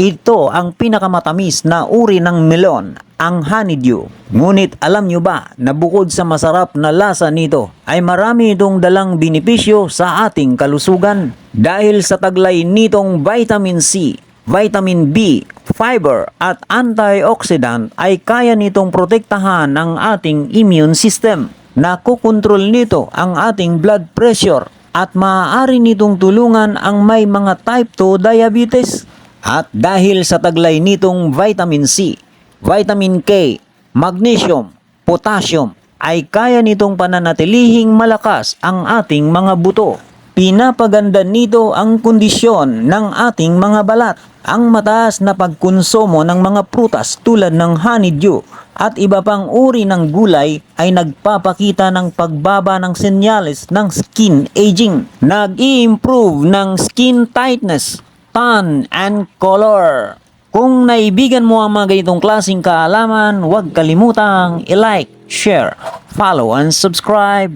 Ito ang pinakamatamis na uri ng melon, ang honeydew. Ngunit alam nyo ba na bukod sa masarap na lasa nito, ay marami itong dalang benepisyo sa ating kalusugan. Dahil sa taglay nitong vitamin C, vitamin B, fiber at antioxidant ay kaya nitong protektahan ang ating immune system. Nakokontrol nito ang ating blood pressure at maaari nitong tulungan ang may mga type 2 diabetes. At dahil sa taglay nitong vitamin C, vitamin K, magnesium, potassium, ay kaya nitong pananatilihing malakas ang ating mga buto. Pinapaganda nito ang kondisyon ng ating mga balat. Ang mataas na pagkonsumo ng mga prutas tulad ng honeydew at iba pang uri ng gulay ay nagpapakita ng pagbaba ng senyales ng skin aging. Nag-i-improve ng skin tightness, tan and color. Kung naibigan mo ang mga ganitong klaseng kaalaman, huwag kalimutang i-like, share, follow, and subscribe.